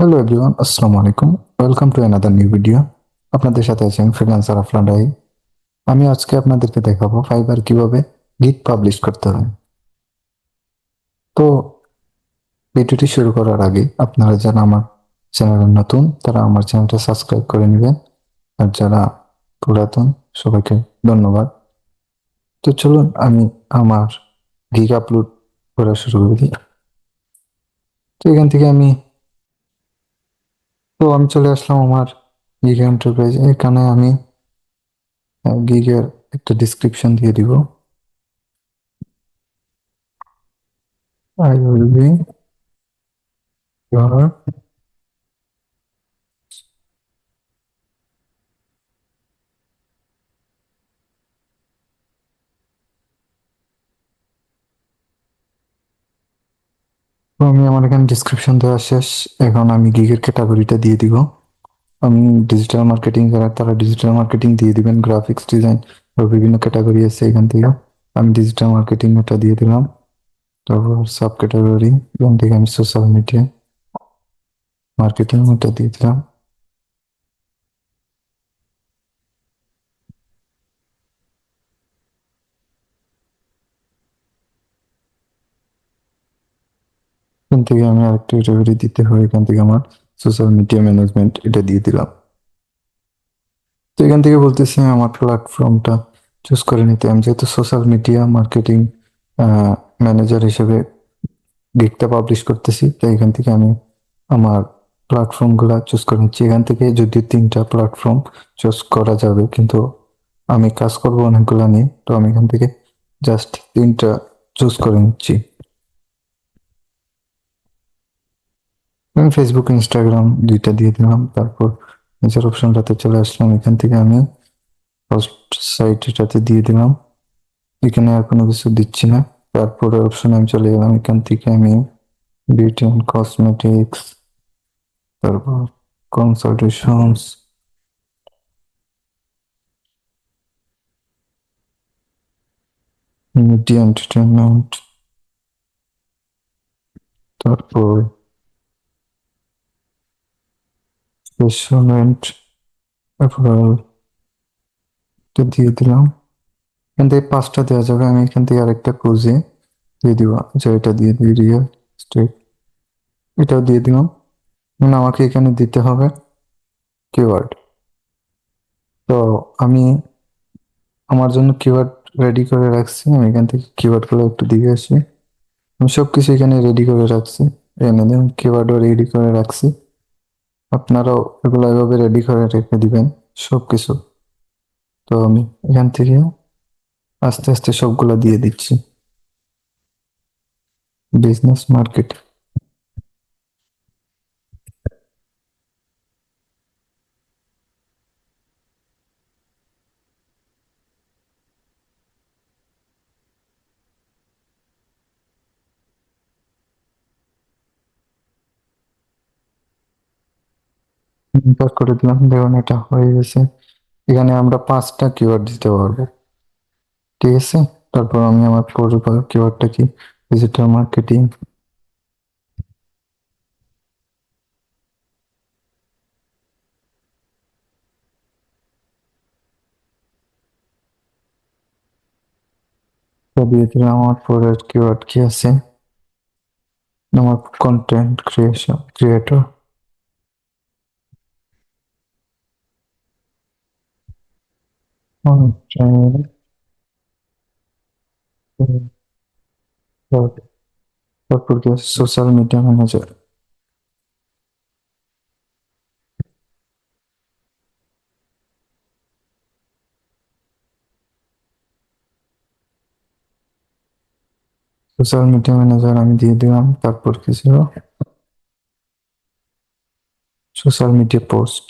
Hello everyone আসসালামু আলাইকুম welcome to another new video আপনাদের সাথে আছি আমি ফ্রিল্যান্সার আফলান রাই আমি আজকে আপনাদেরকে দেখাবো ফাইবার কীভাবে গিগ পাবলিশ করতে হয়। তো ভিডিওটি শুরু করার আগে আপনারা যারা আমার চ্যানেলে নতুন, তারা আমার চ্যানেলটা সাবস্ক্রাইব করে নেবেন। আর যারা পুরাতন, সবাইকে ধন্যবাদ। তো চলুন আমি আমার গিগ আপলোড করা শুরু করে দিই। তো এখান থেকে আমি তো আমি চলে আসলাম আমার গিগ এন্টারপ্রাইজ এখানে আমি গিগের একটা ডিসক্রিপশন দিয়ে দিব। আই উইল বি your আমি আমার এখানে ডিসক্রিপশন দেওয়া শেষ। এখন আমি গিগের ক্যাটাগরিটা দিয়ে দিব। আমি ডিজিটাল মার্কেটিং যারা, তারা ডিজিটাল মার্কেটিং দিয়ে দিবেন গ্রাফিক্স ডিজাইন বা বিভিন্ন ক্যাটাগরি আছে এখান থেকে। আমি ডিজিটাল মার্কেটিং এটা দিয়ে দিলাম। তারপর সাব ক্যাটাগরি এখান থেকে আমি সোশ্যাল মিডিয়া মার্কেটিং ওটা দিয়ে দিলাম। এখান থেকে আমি আরেকটা ক্যাটাগরি দিতে হয়। এখান থেকে আমার সোশ্যাল মিডিয়া ম্যানেজমেন্ট এটা দিয়ে দিলাম। তো এখান থেকে বলতেছি আমার প্ল্যাটফর্মটা চুজ করে নিতে। আমি যেহেতু সোশ্যাল মিডিয়া মার্কেটিং ম্যানেজার হিসেবে গিকটা পাবলিশ করতেছি তাই এখান থেকে আমি আমার প্ল্যাটফর্মগুলো চুজ করে নিচ্ছি। এখান থেকে যদি তিনটা প্ল্যাটফর্ম চুজ করা যাবে, কিন্তু আমি কাজ করব অনেকগুলো নিয়ে, তো আমি এখান থেকে জাস্ট তিনটা চুজ করে নিচ্ছি। আমি ফেসবুক ইনস্টাগ্রাম দুইটা দিয়ে দিলাম। তারপর নিজের অপশনটাতে চলে আসলাম। এখান থেকে আমি ফার্স্ট সাইট এটাতে দিয়ে দিলাম। এখানে আর কোনো কিছু দিচ্ছি না। তারপরে অপশনে আমি চলে গেলাম। এখান থেকে আমি বিউটি অ্যান্ড কসমেটিক্স তারপর কনসালটেশনস মিডিয়া এন্টারটেনমেন্ট তারপর রেস্টুরেন্ট অ্যাপারেল দিয়ে দিলাম। এখান থেকে পাঁচটা দেওয়া যাবে, আমি এখান থেকে আরেকটা খুঁজে দিয়ে দিব যে এটা দিয়ে দিই রিয়েল স্টেট এটাও দিয়ে দিলাম। মানে আমাকে এখানে দিতে হবে কিওয়ার্ড তো আমি আমার জন্য কিওয়ার্ড রেডি করে রাখছি, আমি এখান থেকে কিওয়ার্ডগুলো একটু দিয়ে আসি। আমি সব কিছু এখানে রেডি করে রাখছি। এখানে দেখুন কিওয়ার্ডও রেডি করে রাখছি। আপনারাও এগুলো এভাবে রেডি করে রেখে দিবেন সব কিছু তো আমি এখান থেকে আস্তে আস্তে সবগুলো দিয়ে দিচ্ছি। বিজনেস মার্কেট এন্টার করে দিলাম, দেখুন এটা হয়ে গেছে। এখানে আমরা পাঁচটা কিওয়ার্ড দিতে পারব। ঠিক আছে? তারপর আমি আমার পূর্ব কিওয়ার্ডটা কি? ডিজিটাল মার্কেটিং দিয়ে দিলাম আমার পরের কিওয়ার্ড কি আছে? আমার কন্টেন্ট ক্রিয়েশন ক্রিয়েটর আছে social media manager. Social media manager আমি দিয়ে দিলাম, তারপর কি ছিল? Social media post.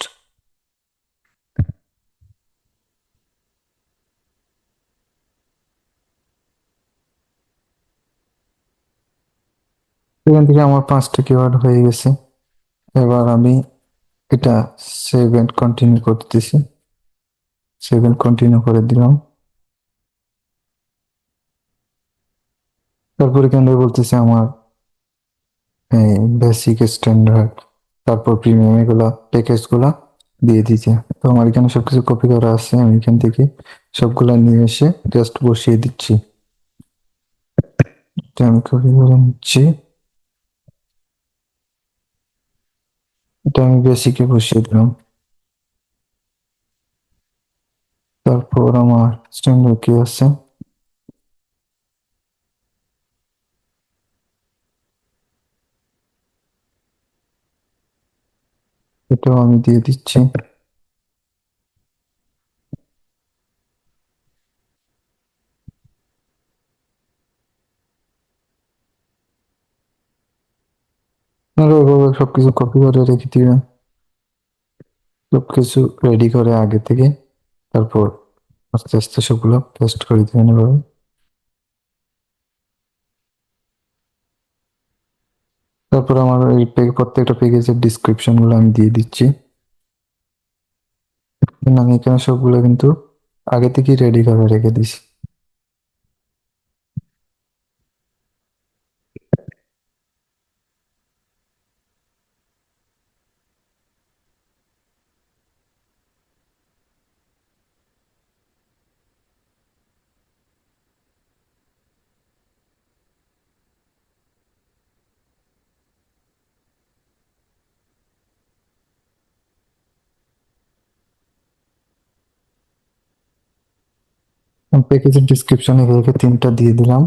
এখান থেকে আমার পাঁচটা কিওয়ার্ড হয়ে গেছে। এবার আমি এটা সেভ এন্ড কন্টিনিউ করতেছি। সেভ এন্ড কন্টিনিউ করে দিলাম। তারপর এখানে বলতেছে আমার বেসিক স্ট্যান্ডার্ড তারপর প্রিমিয়াম এগুলা প্যাকেজগুলা দিয়ে দিচ্ছে তো আমার এখানে সবকিছু কপি করা আছে, আমি এখান থেকে সবগুলা নিয়ে এসে জাস্ট বসিয়ে দিচ্ছি। আমি কপি করে নিচ্ছি। এটা আমি বেসিকে বসিয়ে দিলাম। তারপর আমার স্ট্যান্ডার্ড কি আছে। এটাও আমি দিয়ে দিচ্ছি। ওইভাবে সবকিছু কপি করে রেখে দিবেন সবকিছু রেডি করে আগে থেকে, তারপর আস্তে আস্তে সবগুলো পেস্ট করে দিবেন এভাবে। তারপর আমার এই প্রত্যেকটা পেজের ডিসক্রিপশনগুলো আমি দিয়ে দিচ্ছি। আমি এখানে সবগুলো কিন্তু আগে থেকেই রেডি করে রেখে দিছি প্যাকেজের ডিসক্রিপশনে এগুলোকে তিনটা দিয়ে দিলাম।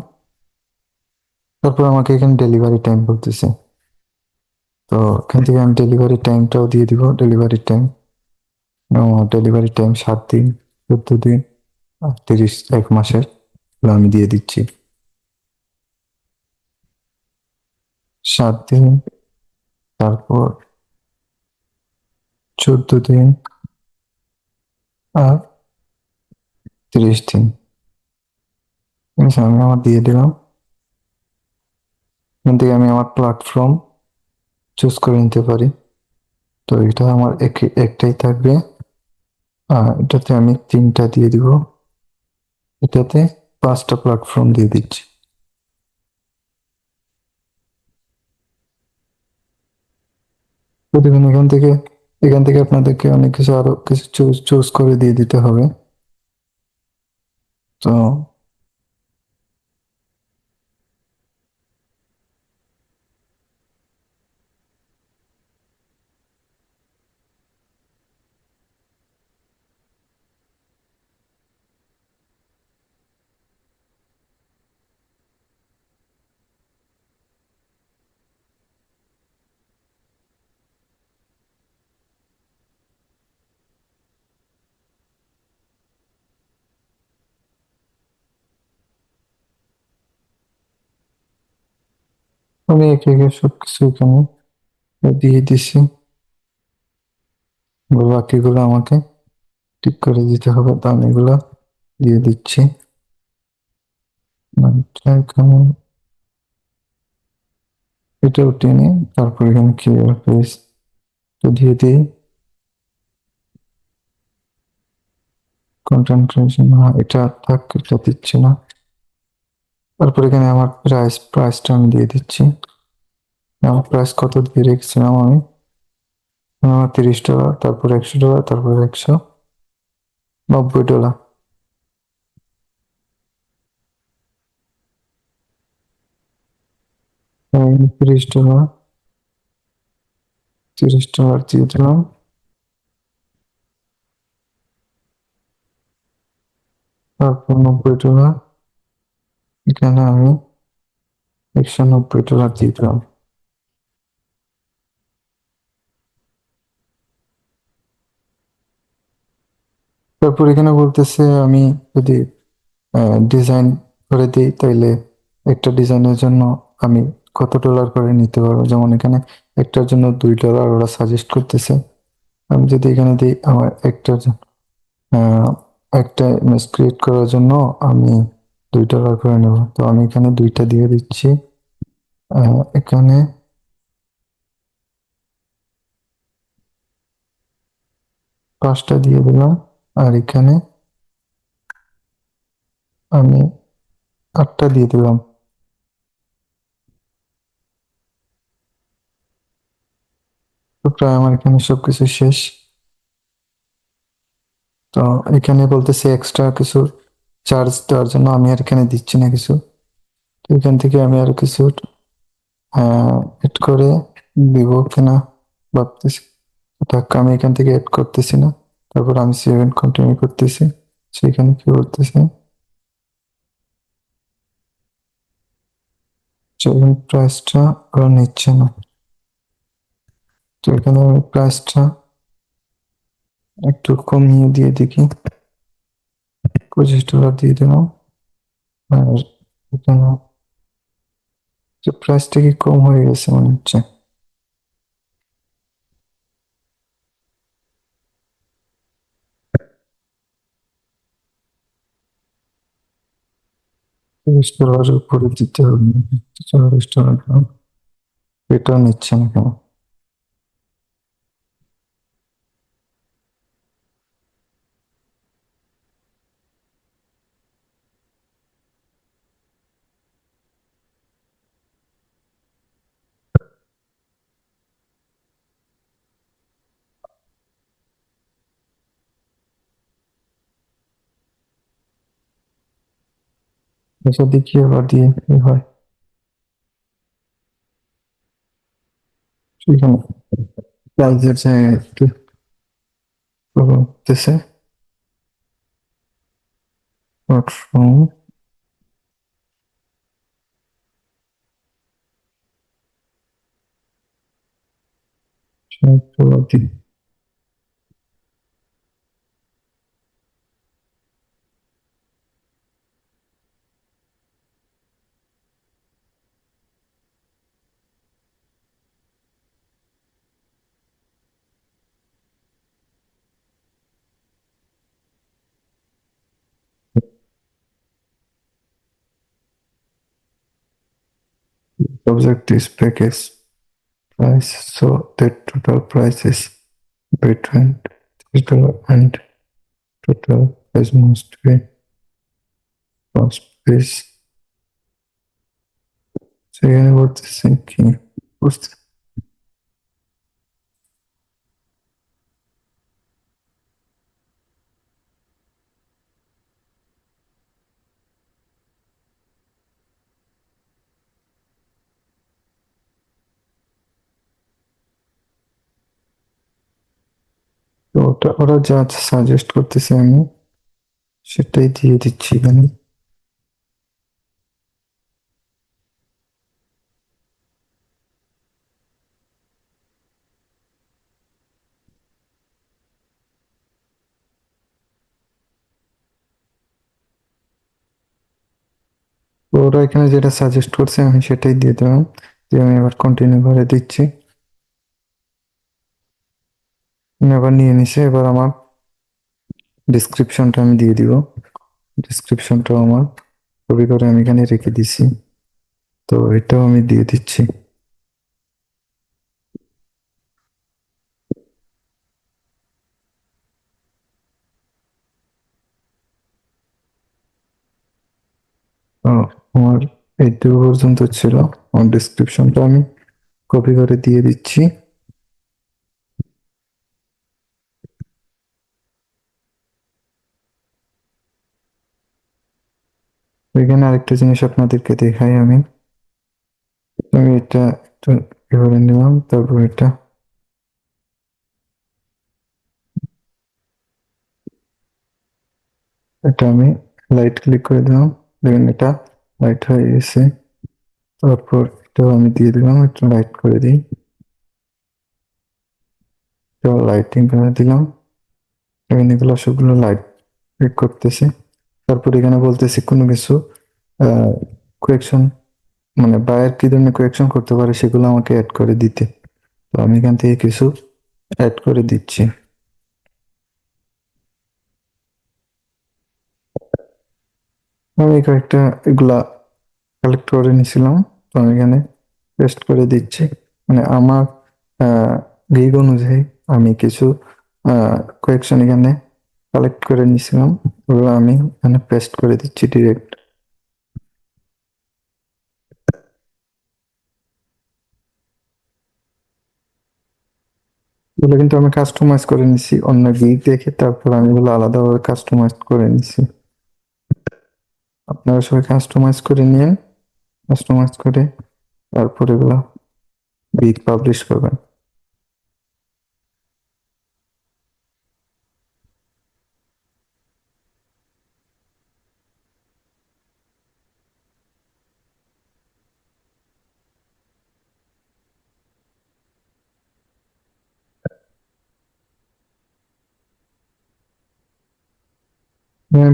তারপর আমাকে এখানে ডেলিভারি টাইম বলতেছে। তো এখান থেকে আমি ডেলিভারি টাইমটাও দিয়ে দিব। ডেলিভারি টাইম ডেলিভারি টাইম সাত দিন, চোদ্দ দিন আর তিরিশ এক মাসের আমি দিয়ে দিচ্ছি। সাত দিন, তারপর চোদ্দ দিন, আর তিরিশ দিন আমি আমার দিয়ে দিলাম। এখান থেকে আমি আমার প্ল্যাটফর্ম চুজ করে নিতে পারি। তো এটা আমার এক- একটাই থাকবে। আর এটাতে আমি তিনটা দিয়ে দিব। এটাতে পাঁচটা প্ল্যাটফর্ম দিয়ে দিচ্ছি। এখান থেকে এখান থেকে আপনাদেরকে অনেক কিছু আরও কিছু চুজ চুজ করে দিয়ে দিতে হবে। তো আমি একে একে সবকিছু এখানে দিয়ে দিছি। বাকিগুলো আমাকে ঠিক করে দিতে হবে তো আমি এগুলো দিয়ে দিচ্ছি। এখানে এটাও টেনে তারপর এখানে ক্লিয়ার পেজ দিয়ে দিই। কন্টেন্ট ক্রিয়েশন এটা থাক, এটা দিচ্ছি না। তারপর এখানে আমার প্রাইস প্রাইসটা আমি দিয়ে দিচ্ছি। আমার প্রাইস কত দিয়ে রেখেছিলাম আমি? আমার তিরিশ ডলার তারপর একশো ডলার তারপর একশো নব্বই ডলার তিরিশ ডলার তিরিশ ডলার দিয়ে দিলাম। তারপর নব্বই ডলার এখানে আমি একশো নব্বই ডলার দিয়ে তারপর এখানে বলতেছে আমি যদি ডিজাইন করে দিই, তাইলে একটা ডিজাইনের জন্য আমি কত ডলার করে নিতে পারব? যেমন এখানে একটার জন্য দুই ডলার ওরা সাজেস্ট করতেছে। আমি যদি এখানে দিই, আমার একটার একটা ইমেজ ক্রিয়েট করার জন্য আমি দুই ডলার করে নেব। তো আমি এখানে দুইটা দিয়ে দিচ্ছি। এখানে পাঁচটা দিয়ে দিলাম। আর এখানে আমি আটটা দিয়ে দিলাম। তো প্রায় আমার এখানে সবকিছু শেষ। তো এখানে বলতেছে এক্সট্রা কিছু চার্জ দেওয়ার জন্য আমি আর এখানে দিচ্ছি না কিছু। তো এখান থেকে আমি আর কিছু এড করে দিব কিনা ভাবতেছি। টাকা আমি এখান থেকে এড করতেছি না। তারপর আমি সেভেন কন্টিনিউ করতেছি। সেখানে কি বলতেছে? সেভেন প্রাইসটা ওরা নিচ্ছে না। তো এখানে প্রাইসটা একটু কমিয়ে দিয়ে দেখি। পঁচিশ ডলার দিয়ে দিলাম আর এখানে যে প্রাইসটা কি কম হয়ে গেছে মনে হচ্ছে? তিরিশ ডলারের উপরে দিতে হবে। চল্লিশ ডলার। এটাও নিচ্ছে না কেন? দেখি আবার দিয়ে কি হয়? সেখানে প্রাইজের জায়গায় একটু platform subject this package price so that total price is between this dollar and total price must be cost price সেখানে বলতেছে কি বুঝতে তো ওটা, ওরা যা সাজেস্ট করতেছে আমি, সেটাই দিয়ে দিচ্ছি এখানে। ওরা এখানে যেটা সাজেস্ট করছে আমি সেটাই দিয়ে দিলাম, দিয়ে আমি আবার কন্টিনিউ করে দিচ্ছি। আবার নিয়ে নিছি, এবার আমার ডিসক্রিপশনটা আমি দিয়ে দিব। ডিসক্রিপশনটাও আমার কপি করে আমি এখানে রেখে দিছি। তো এটাও আমি দিয়ে দিচ্ছি। আমার এই দু পর্যন্ত ছিল। আমার ডিসক্রিপশনটা আমি কপি করে দিয়ে দিচ্ছি। এখানে আরেকটা জিনিস আপনাদেরকে দেখাই আমি। আমি এটা একটু এভাবে নিলাম, তারপর এটা। এটা আমি লাইট ক্লিক করে দিলাম, দেখুন এটা লাইট হয়ে গেছে। তারপর এটাও আমি দিয়ে দিলাম, একটু লাইট করে দিই। লাইটিং করে দিলাম। এগুলো সবগুলো লাইট ক্লিক করতেছে। তারপর এখানে বলতেছি কোনো কিছু কোয়েকশন মানে বায়ার কি ধরনের কোয়েকশন করতে পারে সেগুলো আমাকে অ্যাড করে দিতে। তো আমি এখান থেকে কিছু অ্যাড করে দিচ্ছি। আমি কয়েকটা এগুলা কালেক্ট করে নিয়েছিলাম তো আমি এখানে পেস্ট করে দিচ্ছি। মানে আমার রিগ অনুযায়ী আমি কিছু কোয়েকশন এখানে কালেক্ট করে নিয়েছিলাম। ওগুলো আমি এখানে পেস্ট করে দিচ্ছি ডিরেক্ট এগুলো কিন্তু আমি কাস্টমাইজ করে নিছি অন্য গিগ দেখে তারপর আমি এগুলো আলাদাভাবে কাস্টমাইজ করে নিছি আপনারা সবাই কাস্টমাইজ করে নিন কাস্টমাইজ করে তারপর এগুলো গিগ পাবলিশ করবেন।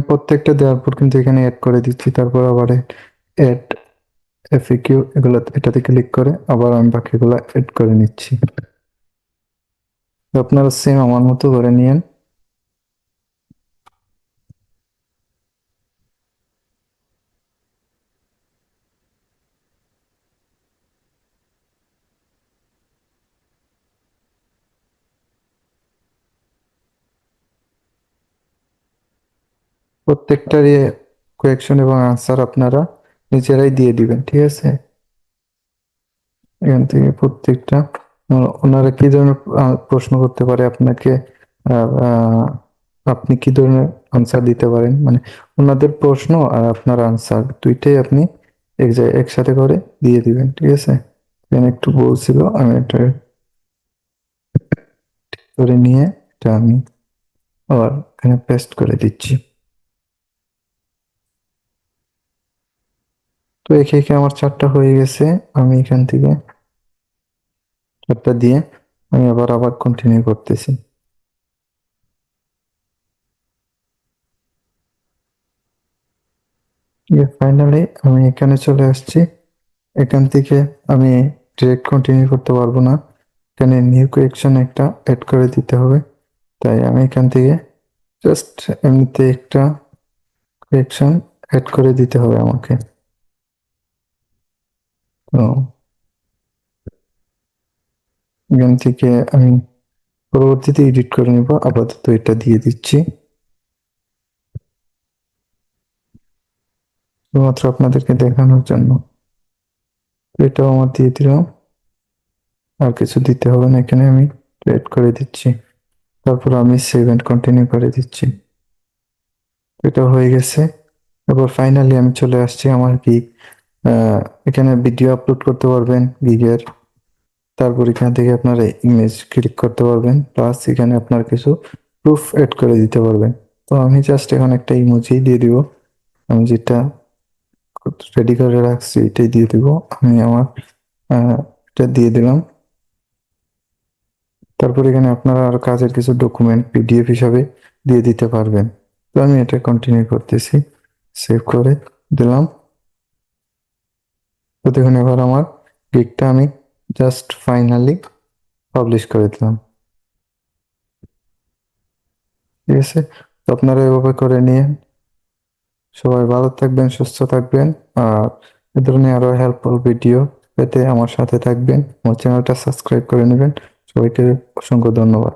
প্রত্যেকটা দেওয়ার পর কিন্তু এখানে অ্যাড করে দিচ্ছি। তারপর আবার অ্যাড এফিকিউ এগুলো, এটাতে ক্লিক করে আবার আমি বাকিগুলো অ্যাড করে নিচ্ছি। আপনারা সেম আমার মতো করে নিয়েন। প্রত্যেকটারই কোয়েকশন এবং আনসার আপনারা নিজেরাই দিয়ে দিবেন, ঠিক আছে? এখান থেকে প্রত্যেকটা, ওনারা কি ধরনের প্রশ্ন করতে পারে, আপনাকে আপনি কি ধরনের আনসার দিতে পারেন? মানে ওনাদের প্রশ্ন আর আপনার আনসার দুইটাই আপনি এক জায়গায় একসাথে করে দিয়ে দিবেন, ঠিক আছে? এখানে একটু বলছিল আমি এটা করে নিয়ে এটা আমি আবার এখানে পেস্ট করে দিচ্ছি। তো একে একে আমার চারটা হয়ে গেছে, আমি এখান থেকে চারটা দিয়ে আমি আবার আবার কন্টিনিউ করতেছি। ফাইনালি আমি এখানে চলে আসছি। এখান থেকে আমি ডিরেক্ট কন্টিনিউ করতে পারব না। এখানে নিউ কোয়েকশন একটা অ্যাড করে দিতে হবে। তাই আমি এখান থেকে জাস্ট এমনিতে একটা কোয়েকশন অ্যাড করে দিতে হবে আমাকে। তো এখান থেকে আমি পরবর্তীতে এডিট করে নিব, আপাতত এটা দিয়ে দিচ্ছি। শুধুমাত্র আপনাদেরকে দেখানোর জন্য। এটাও আমার দিয়ে দিলাম। আর কিছু দিতে হবে না, এখানে আমি এড করে দিচ্ছি। তারপর আমি সেভ কন্টিনিউ করে দিচ্ছি। এটা হয়ে গেছে। এবার ফাইনালি আমি চলে আসছি আমার গিগ এখানে ভিডিও আপলোড করতে পারবেন, গিগের। তারপর এখান থেকে আপনারা ইমেজ ক্লিক করতে পারবেন প্লাস এখানে আপনার কিছু প্রুফ এড করে দিতে পারবেন। তো আমি জাস্ট এখন একটা ইমোজি দিয়ে দিব। আমি যেটা রেডি করে রাখছি, এটাই দিয়ে দিব। আমি আমার এটা দিয়ে দিলাম। তারপর এখানে আপনারা আর কাজের কিছু ডকুমেন্ট পিডিএফ হিসাবে দিয়ে দিতে পারবেন। তো আমি এটা কন্টিনিউ করতেছি সেভ করে দিলাম। তো দেখুন এবার আমার গিগটা আমি জাস্ট ফাইনালি পাবলিশ করে দিলাম। ঠিক আছে? তো আপনারা এভাবে করে নিয়ে সবাই ভালো থাকবেন, সুস্থ থাকবেন, আর এ ধরনের আরও হেল্পফুল ভিডিও পেতে আমার সাথে থাকবেন। আমার চ্যানেলটা সাবস্ক্রাইব করে নেবেন। সবাইকে অসংখ্য ধন্যবাদ।